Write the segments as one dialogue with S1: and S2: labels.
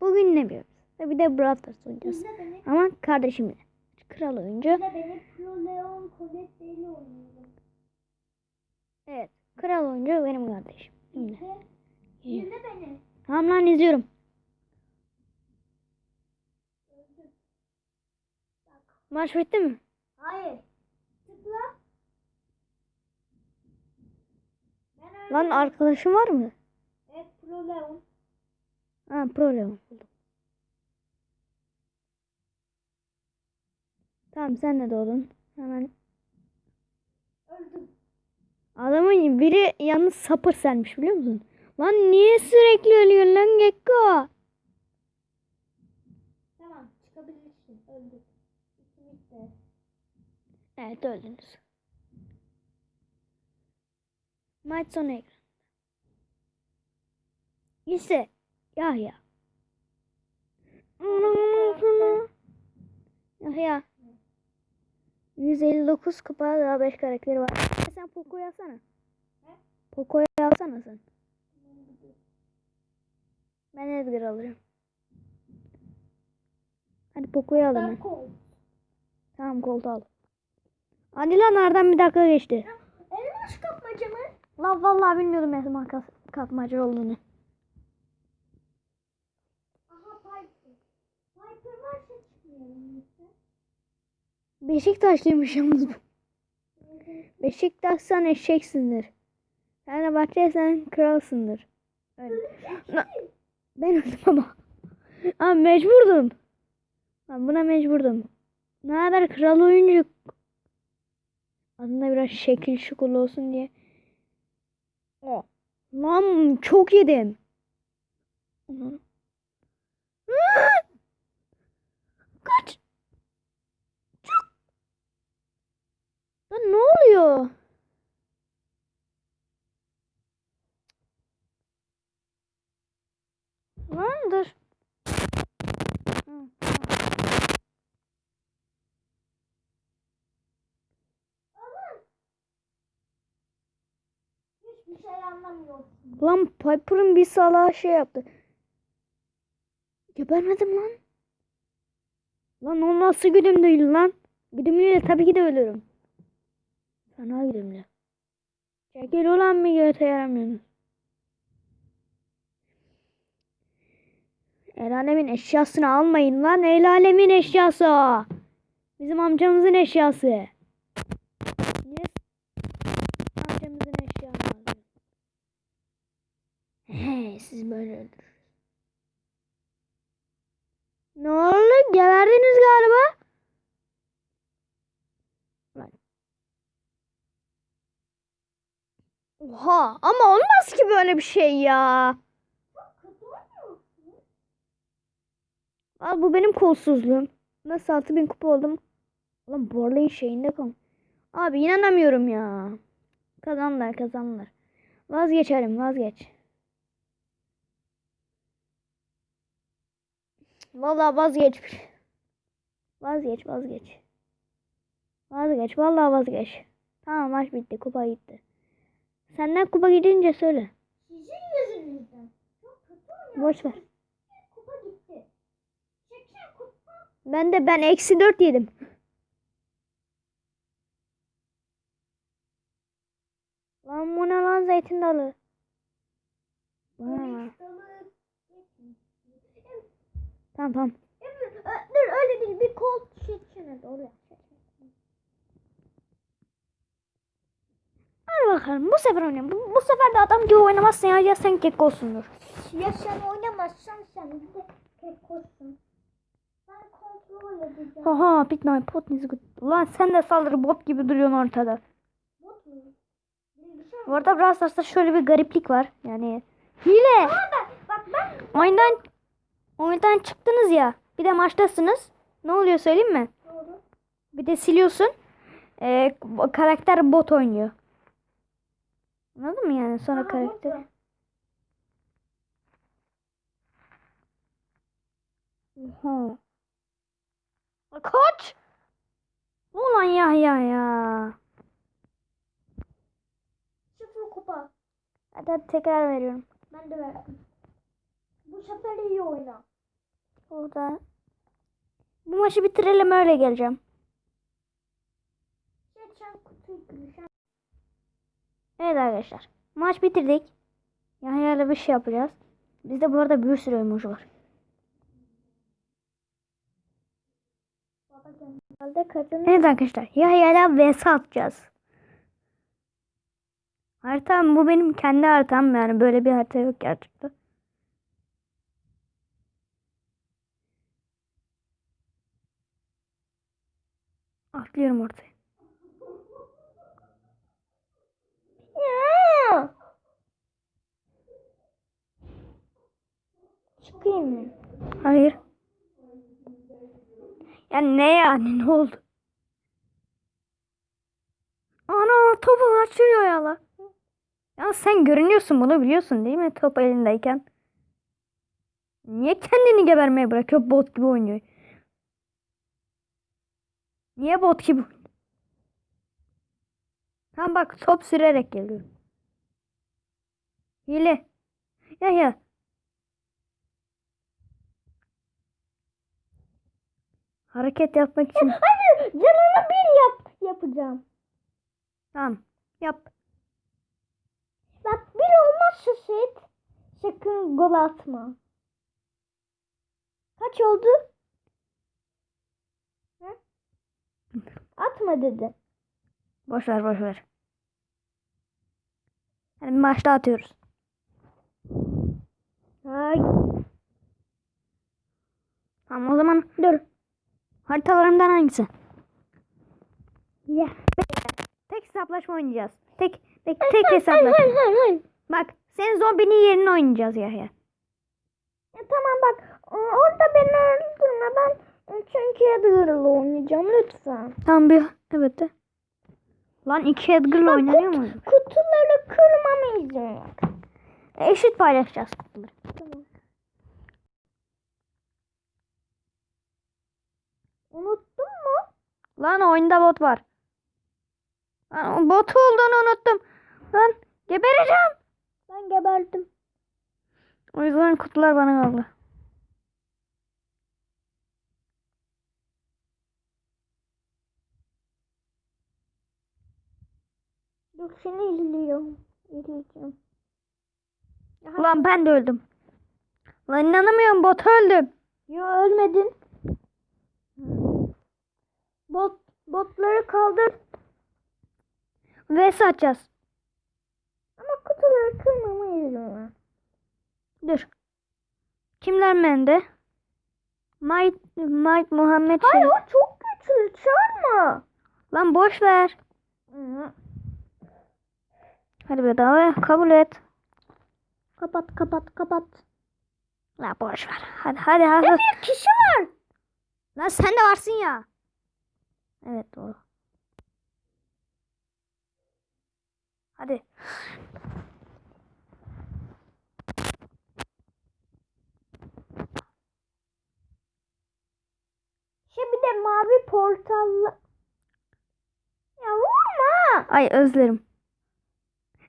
S1: Bugün ne yapıyoruz? Bir de Brawl Stars oynayacağız. Ama kardeşimle. Kral oyuncu.
S2: İzle beni. Pro Leon Colette ile oynuyorum.
S1: Evet. Kral oyuncu benim kardeşim. Şimdi.
S2: İzle. Beni.
S1: Tamam lan izliyorum. Maç bitti mi?
S2: Hayır. Tıkla.
S1: Lan arkadaşım var mı?
S2: Evet Pro Leon.
S1: Ha problem buldum. Tamam sen de doğdun. Hemen
S2: Öldüm.
S1: adamın biri yalnız sapır senmiş biliyor musun? Lan niye sürekli ölüyorsun lan Gekko?
S2: Tamam çıkabilirsin. Öldüm. İkimiz de.
S1: Evet öldünüz. Maç sonu ekran. İşte ya ya. Ya ya. 159 kupa daha 5 karakteri var. Sen Poco'yu alsana. Poco'yu alsana sen. Ben Edgar alırım. Hadi Poco'yu al hemen.
S2: Ben kol.
S1: Tamam koltuğu al. Hadi lan aradan bir dakika geçti.
S2: Elmas kapmaca mı?
S1: Lan vallahi bilmiyordum elma kas- kapmaca olduğunu.
S2: Aha Piper. Çıkmıyorum lütfen.
S1: Beşiktaşlıymış yalnız bu. Beşiktaş sen eşeksindir. Fenerbahçe sen kralsındır. Öyle. Ben öldüm ama. Ama mecburdum. Ben buna mecburdum. Ne haber kral oyuncu? Adında biraz şekil şukul olsun diye. O. Lan çok yedim. Onu- Aa! Kaç. Çok. Lan ne oluyor? Lan dur. Lan Piper'ın bir salağı şey yaptı. Gebermedim lan. Lan o nasıl güdüm değil lan? Güdümlüyle tabii ki de ölürüm. Fena güdümlü. Çekil ulan bir göğte yaramıyorsunuz. El alemin eşyasını almayın lan. El alemin eşyası o. Bizim amcamızın eşyası. Niye amcamızın eşyasını alıyorsun? He, siz böyle. Ne oldu? Geberdiniz galiba. Lan. Oha ama olmaz ki böyle bir şey ya. Al bu benim kolsuzluğum. Nasıl 6000 kupa oldum? Ulan Borlay'ın şeyinde kal. Abi inanamıyorum ya. Kazandılar kazandılar. Vazgeçelim vazgeç. Vallahi vazgeç. Vazgeç vazgeç. Vazgeç vallahi vazgeç. Tamam maç bitti kupa gitti. Senden kupa gidince söyle.
S2: Sizin yüzünüzden. Çok kötü oynuyorsun.
S1: Boş ver.
S2: Kupa gitti. Çekil kupa.
S1: Ben de ben eksi 4 yedim. Lan bu ne lan zeytin dalı. Bana. Tamam tamam.
S2: Dur öyle değil bir kol çekene doğru
S1: Hadi bakalım bu sefer oynayalım. Bu, bu sefer de adam gibi oynamazsın ya. Ya sen kek olsundur.
S2: Ya sen oynamazsan sen de tek olsun. Ben kontrol edeceğim.
S1: Haha bit my pot is good. Ulan sen de saldırı bot gibi duruyorsun ortada.
S2: Bot mu? Bilgisayar
S1: Bu arada Brawl Stars'ta şöyle bir gariplik var. Yani hile.
S2: Ama ben, bak ben
S1: Oyundan oyundan çıktınız ya. Bir de maçtasınız. Ne oluyor söyleyeyim mi?
S2: doğru.
S1: Bir de siliyorsun. Ee, karakter bot oynuyor. Anladın mı yani? Sonra
S2: Aha,
S1: karakter.
S2: bot var.
S1: Oha. Kaç. Ulan ya ya ya.
S2: Sıfır kupa.
S1: Hadi, hadi tekrar veriyorum.
S2: Ben de verdim. Bu sefer iyi oyna.
S1: burada. Bu maçı bitirelim öyle geleceğim. Evet arkadaşlar. Maç bitirdik. Yahya'yla bir şey yapacağız. Bizde bu arada bir sürü emoji var. Evet arkadaşlar. Yahya'yla vs atacağız. Haritam bu benim kendi haritam yani böyle bir harita yok gerçekten. Atlıyorum ortaya.
S2: Ya. Çıkayım mı?
S1: Hayır. Ya ne yani ne oldu? Ana topu kaçırıyor ya la. Ya sen görünüyorsun bunu biliyorsun değil mi top elindeyken? Niye kendini gebermeye bırakıyor bot gibi oynuyor? Niye bot gibi? Ha bak top sürerek geliyor. Hile. Ya ya. Hareket yapmak için.
S2: Hadi canını bir yap yapacağım.
S1: Tamam. Yap.
S2: Bak bir olmazsa set. Sakın gol atma. Kaç oldu? Hı? Atma dedi.
S1: Boş ver boş ver. Hadi bir maçta atıyoruz.
S2: Ay.
S1: Tamam o zaman dur. Haritalarımdan hangisi?
S2: Ya.
S1: Tek hesaplaşma oynayacağız. Tek tek tek hesaplaşma. Bak senin zombinin yerini oynayacağız Yahya.
S2: Ya tamam bak orada beni öldürme ben çünkü Edgar'la oynayacağım lütfen.
S1: Tamam bir evet de. Lan iki Edgar'la oynanıyor mu?
S2: Kutuları kırmama izin ver.
S1: Eşit paylaşacağız kutuları.
S2: Tamam. Unuttun mu?
S1: Lan oyunda bot var. Lan bot olduğunu unuttum. Lan gebereceğim.
S2: Ben geberdim.
S1: O yüzden kutular bana kaldı.
S2: Dur seni izliyorum. İzleyeceğim.
S1: Ulan ben de öldüm. Lan inanamıyorum bot öldüm.
S2: Yo ölmedin. Bot botları kaldır.
S1: Vs atacağız.
S2: Ama kutuları kırmama izin ver.
S1: Dur. Kimler bende? Might, Might Muhammed şey.
S2: Hayır o çok güçlü çağırma.
S1: Lan boş ver.
S2: Hı.
S1: Hadi bedava kabul et.
S2: Kapat kapat kapat.
S1: La boş ver. Hadi hadi hadi.
S2: Ya bir kişi var.
S1: Lan sen de varsın ya. Evet doğru. Hadi.
S2: Bir de mavi portallı. Ya vurma.
S1: Ay özlerim.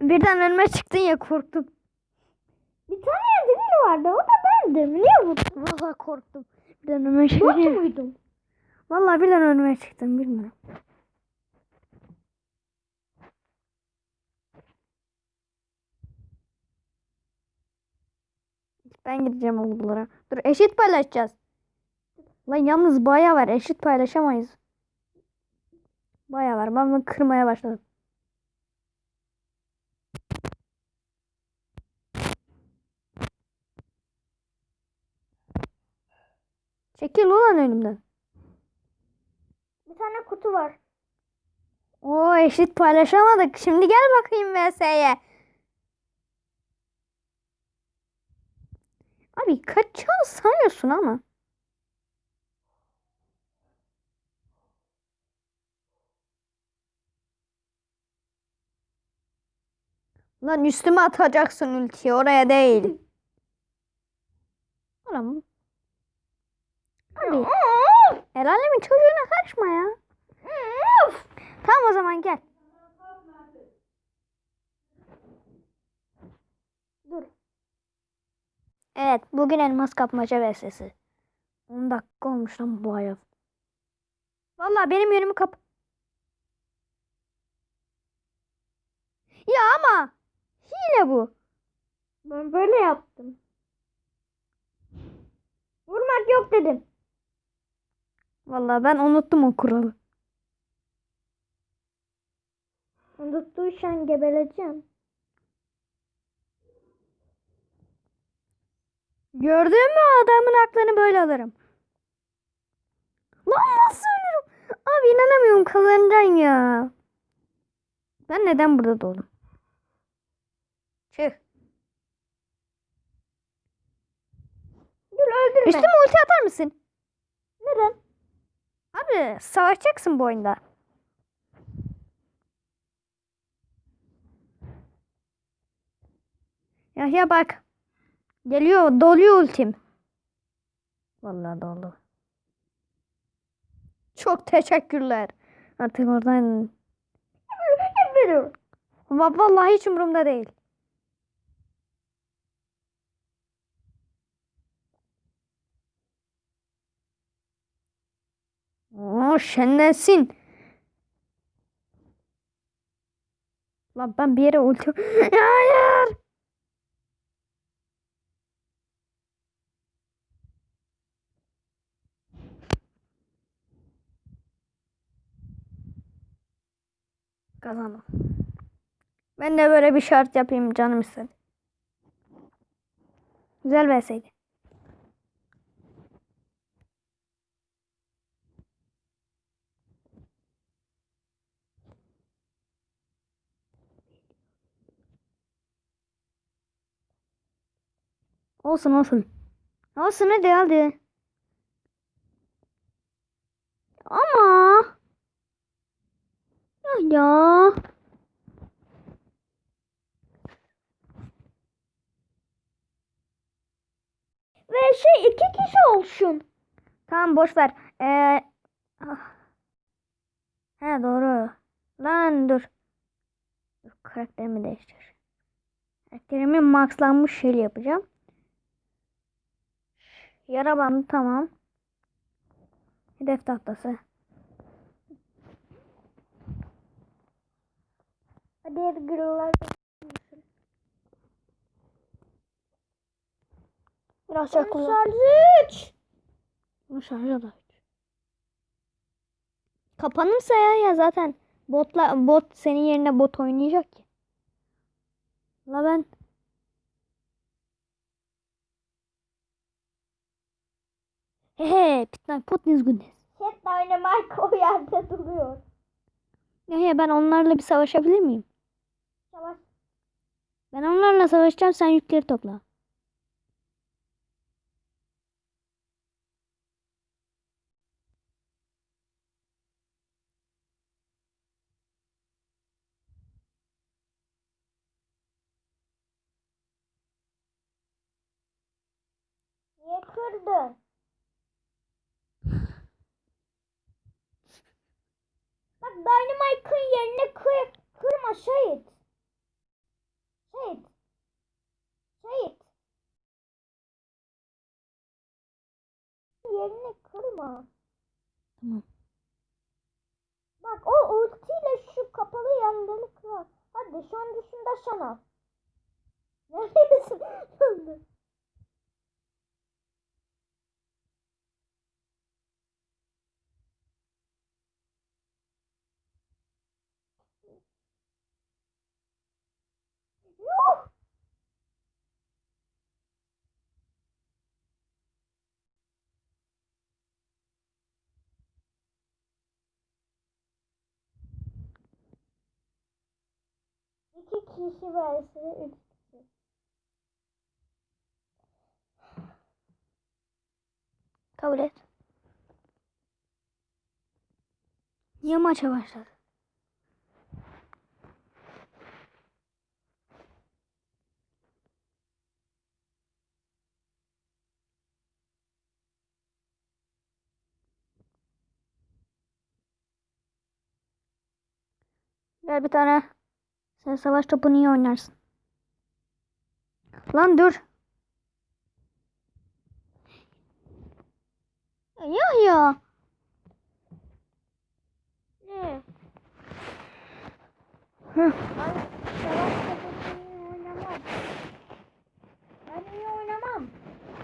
S1: Birden önüme çıktın ya korktum.
S2: Bir tane Edgar vardı o da bendim. Niye vurdun?
S1: Vallahi korktum. Birden önüme çıktın.
S2: muydum?
S1: Vallahi birden önüme çıktın bilmiyorum. Ben gideceğim okullara. Dur eşit paylaşacağız. Lan yalnız baya var. Eşit paylaşamayız. Baya var. Ben bunu kırmaya başladım. Çekil ulan önümden.
S2: Tane kutu var.
S1: Oo eşit paylaşamadık. Şimdi gel bakayım VS'ye. Abi kaçacağını sanıyorsun ama. Lan üstüme atacaksın ultiyi oraya değil. Ulan. Abi el alemin çocuğuna karışma ya. Tamam o zaman gel.
S2: Dur.
S1: Evet bugün elmas kapmaca vs. 10 dakika olmuş lan bu hayat. Vallahi benim yerimi kap. Ya ama hile bu.
S2: Ben böyle yaptım. Vurmak yok dedim.
S1: Vallahi ben unuttum o kuralı.
S2: Unuttuysan gebeleceğim.
S1: Gördün mü adamın aklını böyle alırım. Lan nasıl ölürüm? Abi inanamıyorum kazanacaksın ya. Ben neden burada doğdum? Çık.
S2: Dur öldürme.
S1: Üstüme ulti atar mısın?
S2: Neden?
S1: Abi savaşacaksın bu oyunda. Yahya bak. Geliyor doluyor ultim. Vallahi dolu. Çok teşekkürler. Artık oradan vallahi hiç umurumda değil. Oo, şenlensin. Lan ben bir yere ulti... Hayır. Kazandım. Ben de böyle bir şart yapayım canım istedi. Güzel verseydi. Olsun olsun. Olsun hadi hadi. Ama. Ya ya.
S2: Ve şey iki kişi olsun.
S1: Tamam boş ver. Ee, ah. He doğru. Lan dur. Dur karakterimi değiştir. Karakterimi maxlanmış şeyle yapacağım. Yara bandı tamam. Hedef tahtası.
S2: Hadi Edgar'lar.
S1: Biraz
S2: Şarj
S1: çok kullan.
S2: 3.
S1: Bu şarjı da. Kapanırsa ya, ya zaten botla bot senin yerine bot oynayacak ki. La ben Hehe, pitman potniz goodness.
S2: Chat Dynamite o yerde duruyor.
S1: Ya ya ben onlarla bir savaşabilir miyim?
S2: Savaş.
S1: Ben onlarla savaşacağım sen yükleri topla.
S2: Niye kırdın? Dynamite'ın yerine kır, kırma Şehit. Şehit. Şehit. Yerini kırma.
S1: Tamam.
S2: Bak o ultiyle şu kapalı yerleri kırar. Hadi şu an dışında şana. Neredesin? İki kişi verse üç kişi.
S1: Kabul et. Niye maça başladı? Gel bir tane. Sen savaş topunu iyi oynarsın. Lan dur. Ya ya.
S2: Ne? Ay, oynamam. Ben iyi oynamam.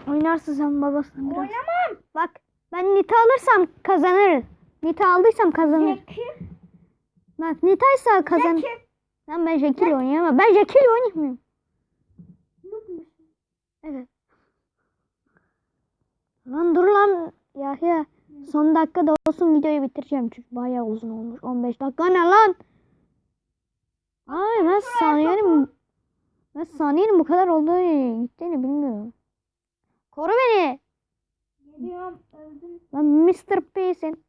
S1: Oynarsın sen babasın biraz.
S2: Oynamam.
S1: Bak ben Nita alırsam kazanırız. Nita aldıysam kazanır.
S2: Zeki.
S1: Bak Nita'ysa kazan.
S2: Zeki.
S1: Lan ben Jackie ile oynayamam. Ben Jackie ile? Evet. Lan dur lan. Ya ya. Son dakikada olsun videoyu bitireceğim çünkü bayağı uzun olmuş. 15 dakika ne lan? Ay ben saniyenin ben saniyenin bu kadar olduğunu gittiğini bilmiyorum. Koru beni.
S2: Geliyorum. Öldüm.
S1: Lan Mr. P'sin.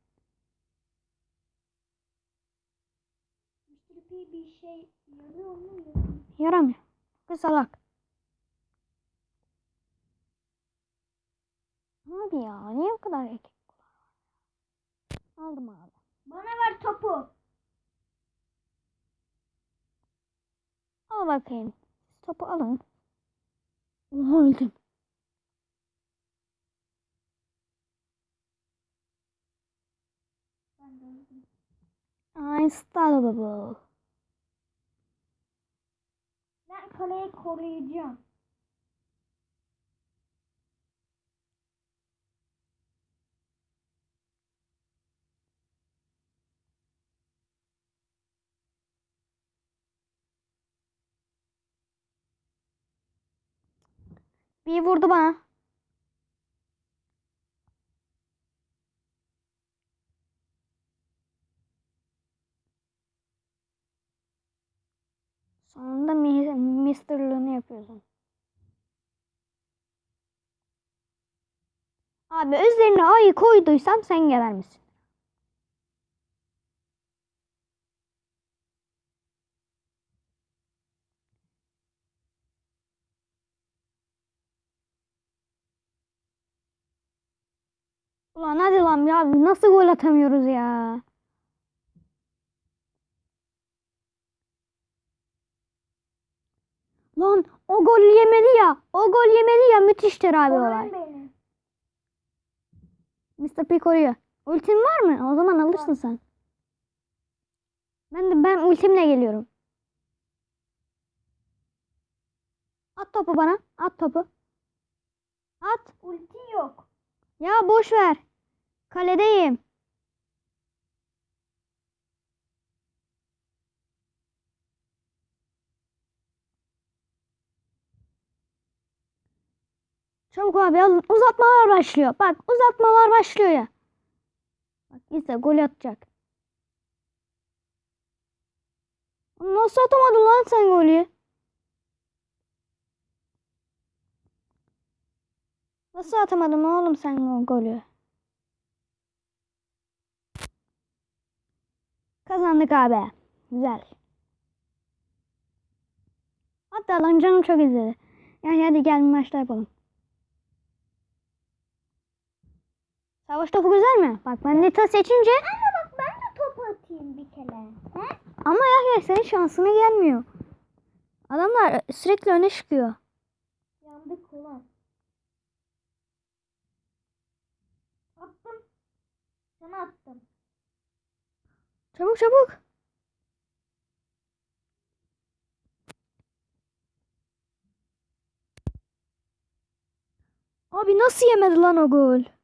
S2: Mr. P bir şey yarıyor mu?
S1: Yaramıyor. Kız salak. Abi ya niye bu kadar erkek? Aldım abi.
S2: Bana ver topu.
S1: Al bakayım. Topu alın. Oha öldüm.
S2: Öldüm.
S1: Unstoppable.
S2: Ben kaleyi koruyacağım.
S1: Bir vurdu bana. Sonunda mi- Mister'lığını yapıyorsun. Abi üzerine ayı koyduysam sen geber misin? Ulan hadi lan ya nasıl gol atamıyoruz ya? Lan o gol yemedi ya. O gol yemedi ya müthiştir abi olay. Mr. P koruyor. Ultin var mı? O zaman alırsın sen. Ben de ben ultimle geliyorum. At topu bana. At topu. At.
S2: Ulti yok.
S1: Ya boş ver. Kaledeyim. Çabuk abi alın. Uzatmalar başlıyor. Bak uzatmalar başlıyor ya. Bak işte gol atacak. Nasıl atamadın lan sen golü? Nasıl atamadın oğlum sen golü? Kazandık abi. Güzel. Hatta lan canım çok izledi. Yani hadi gel bir yapalım. Savaş topu güzel mi? Bak ben Nita seçince
S2: Anne bak ben de topu atayım bir kere. He?
S1: ama ya senin şansına gelmiyor. Adamlar sürekli öne çıkıyor.
S2: Yandık ulan. Attım. Sana attım.
S1: Çabuk çabuk. Abi nasıl yemedi lan o gol?